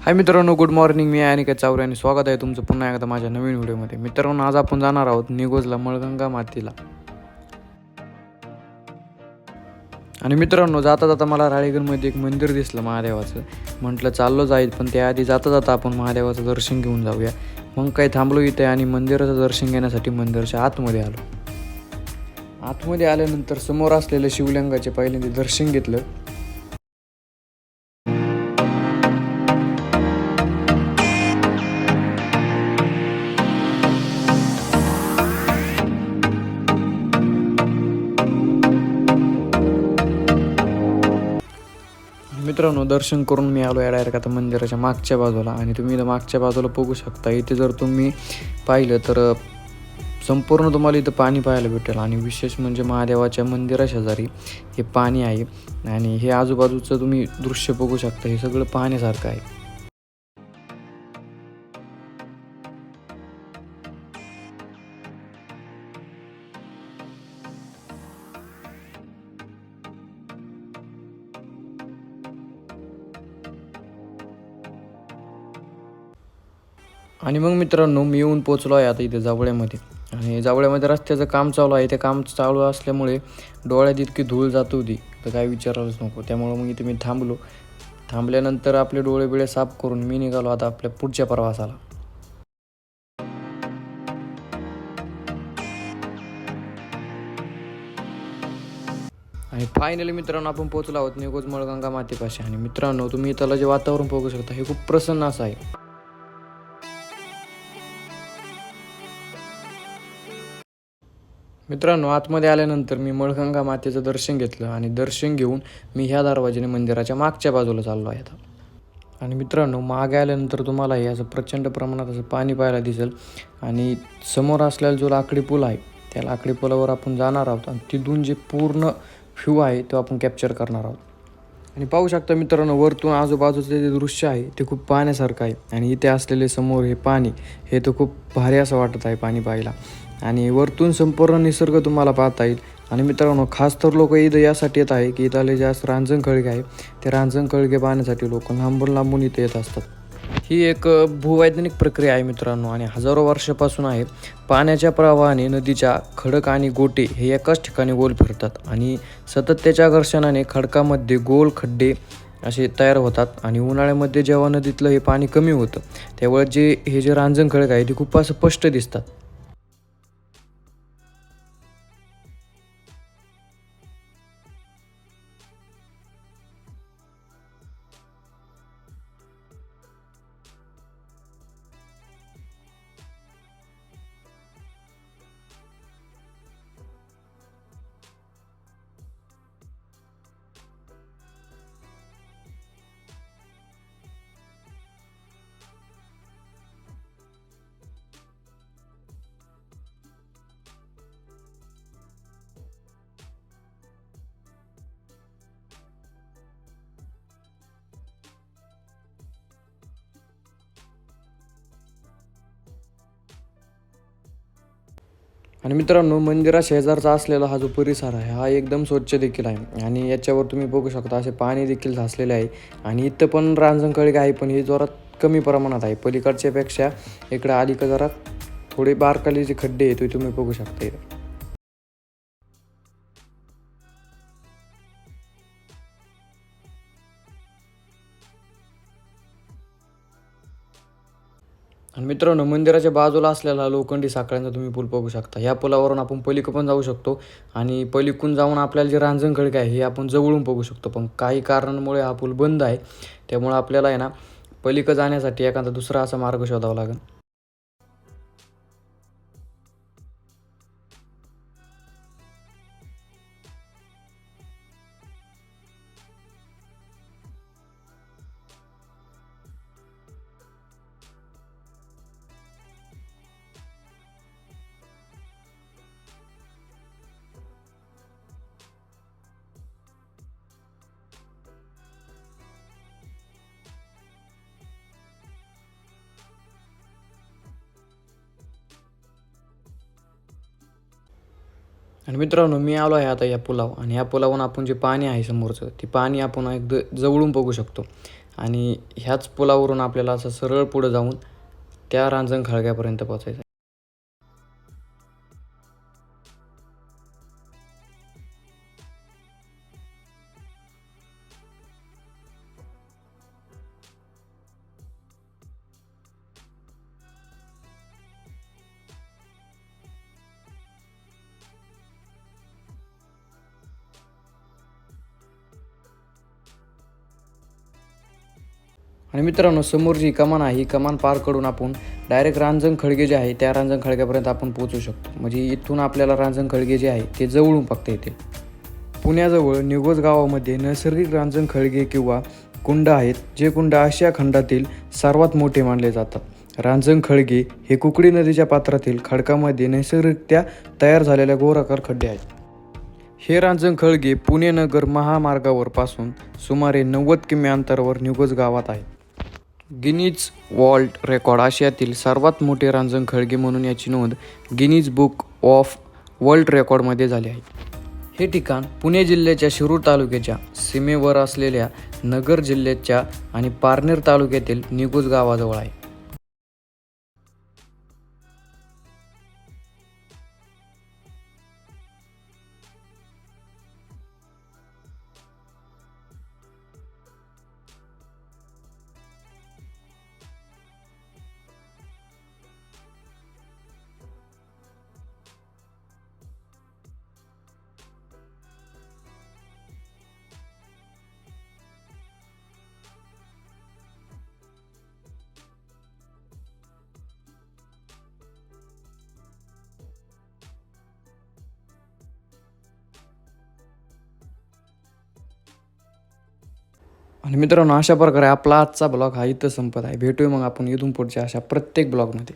हाय मित्रांनो good morning मी अनिका चावरे आणि स्वागत आहे तुमचं पुन्हा एकदा माझ्या नवीन व्हिडिओमध्ये. मित्रांनो आज आपण जाणार आहोत निगोजला मळगंगा मातीला. आणि मित्रांनो जाता जाता मला राळेगणमध्ये एक मंदिर दिसलं महादेवाचं. म्हटलं चाललो जाईल पण त्याआधी जाता जाता आपण महादेवाचं दर्शन घेऊन जाऊया. मग काही थांबलो इथे आणि मंदिराचं दर्शन घेण्यासाठी मंदिराच्या आतमध्ये आलो. आतमध्ये आल्यानंतर समोर असलेलं शिवलिंगाचे पहिल्यांदा दर्शन घेतलं. मित्रांनो दर्शन करून मी आलो या डायरेक्ट आता मंदिराच्या मागच्या बाजूला आणि तुम्ही इथं मागच्या बाजूला बघू शकता. इथे जर तुम्ही पाहिलं तर संपूर्ण तुम्हाला इथं पाणी पाहायला भेटेल आणि विशेष म्हणजे महादेवाच्या मंदिराशेजारी हे पाणी आहे आणि हे आजूबाजूचं तुम्ही दृश्य बघू शकता. हे सगळं पाहण्यासारखं आहे. आणि मग मित्रांनो मी येऊन पोचलो आहे आता इथे जावळ्यामध्ये. आणि जावळ्यामध्ये रस्त्याचं काम चालू आहे. ते काम चालू असल्यामुळे डोळ्यात इतकी धूळ जात होती तर काय विचारायलाच नको. त्यामुळं मग इथे मी थांबलो. थांबल्यानंतर आपले डोळे बिळे साफ करून मी निघालो आता आपल्या पुढच्या प्रवासाला. आणि फायनली मित्रांनो आपण पोहोचलो आहोत निगोज मळगंगा मातेपाशी. आणि मित्रांनो तुम्ही इथलं जे वातावरण बघू शकता हे खूप प्रसन्न असं आहे. मित्रांनो आतमध्ये आल्यानंतर मी मळगंगा मातेचं दर्शन घेतलं आणि दर्शन घेऊन मी ह्या दरवाजाने मंदिराच्या मागच्या बाजूला चाललो आहे आता. आणि मित्रांनो मागे आल्यानंतर तुम्हाला हे असं प्रचंड प्रमाणात असं पाणी पाहायला दिसेल. आणि समोर असलेला जो लाकडी पूल आहे त्या लाकडी पुलावर आपण जाणार आहोत आणि तिथून जे पूर्ण व्ह्यू आहे तो आपण कॅप्चर करणार आहोत. आणि पाहू शकता मित्रांनो वरतून आजूबाजूचं जे दृश्य आहे ते खूप पाहण्यासारखं आहे. आणि इथे असलेले समोर हे पाणी हे तर खूप भारी असं वाटत आहे पाणी पाहायला. आणि वरतून संपूर्ण निसर्ग तुम्हाला पाहता येईल. आणि मित्रांनो खास तर लोक इथं यासाठी येत आहे की इथले जास्त रांजण खळगे आहे ते रांजण खळगे पाहण्यासाठी लोक लांबून लांबून इथे येत असतात. ही एक भूवैज्ञानिक प्रक्रिया आहे मित्रांनो आणि हजारो वर्षापासून आहे. पाण्याच्या प्रवाहाने नदीच्या खडक आणि गोटे हे एकाच ठिकाणी गोल फिरतात आणि सतत त्याच्या घर्षणाने खडकामध्ये गोल खड्डे असे तयार होतात आणि उन्हाळ्यामध्ये जेव्हा नदीतलं हे पाणी कमी होतं त्यावेळेस जे हे जे रांजण खडक आहे ते खूप असं स्पष्ट दिसतात. आणि मित्रांनो मंदिरा शेजारचा असलेला हा जो परिसर आहे हा एकदम स्वच्छ देखील आहे. आणि याच्यावर तुम्ही बघू शकता असे पाणी देखील साचलेले आहे. आणि इथं पण रांजणकळी आहे पण हे जोरात कमी प्रमाणात आहे. पलीकडच्यापेक्षा इकडं आली का जरा थोडे बारकाले जे खड्डे आहेत ते तुम्ही बघू शकता आणि मित्रांनो मंदिराच्या बाजूला असलेला लोखंडी साखळ्यांचा तुम्ही पूल बघू शकता. ह्या पुलावरून आपण पलीकडे पण जाऊ शकतो आणि पलीकडून जाऊन आपल्याला जे रांजण खडक आहे हे आपण जवळून बघू शकतो. पण काही कारणांमुळे हा पूल बंद आहे. त्यामुळे आपल्याला आहे ना पलीकडं जाण्यासाठी एखादा दुसरा असा मार्ग शोधावा लागेल. आणि मित्रांनो मी आलो आहे आता या पुलाव आणि या पुलावरून आपण जे पाणी आहे समोरचं ते पाणी आपण एकदा जवळून बघू शकतो. आणि ह्याच पुलावरून आपल्याला असं सरळ पुढं जाऊन त्या रांजण खळग्यापर्यंत पोचायचं आणि मित्रांनो समोर जी कमान आहे ही कमान पार करून आपण डायरेक्ट रांजण खळगे जे आहे त्या रांजण खळग्यापर्यंत आपण पोहोचू शकतो. म्हणजे इथून आपल्याला रांजण खळगे जे आहे ते जवळून बघता येतील पुण्याजवळ निगोज गावामध्ये नैसर्गिक रांजण खळगे किंवा कुंड आहेत जे कुंड आशिया खंडातील सर्वात मोठे मानले जातात. रांजण खळगे हे कुकडी नदीच्या पात्रातील खडकामध्ये नैसर्गिकरित्या तयार झालेल्या गोराकार खड्डे आहेत. हे रांजण खळगे पुणे नगर महामार्गावर पासून सुमारे नव्वद किमी अंतरावर निगोज गावात आहेत. गिनीज वॉल्ट रेकॉर्ड आशियातील सर्वात मोठे रांजण खळगे म्हणून याची नोंद गिनीज बुक ऑफ वर्ल्ड रेकॉर्डमध्ये झाली आहे. हे ठिकाण पुणे जिल्ह्याच्या शिरूर तालुक्याच्या सीमेवर असलेल्या नगर जिल्ह्याच्या आणि पारनेर तालुक्यातील निगोज गावाजवळ आहे. आणि मित्रांनो अशा प्रकारे आपला आजचा ब्लॉग हा इथं संपत आहे. भेटूया मग आपण इथून पुढच्या अशा प्रत्येक ब्लॉगमध्ये.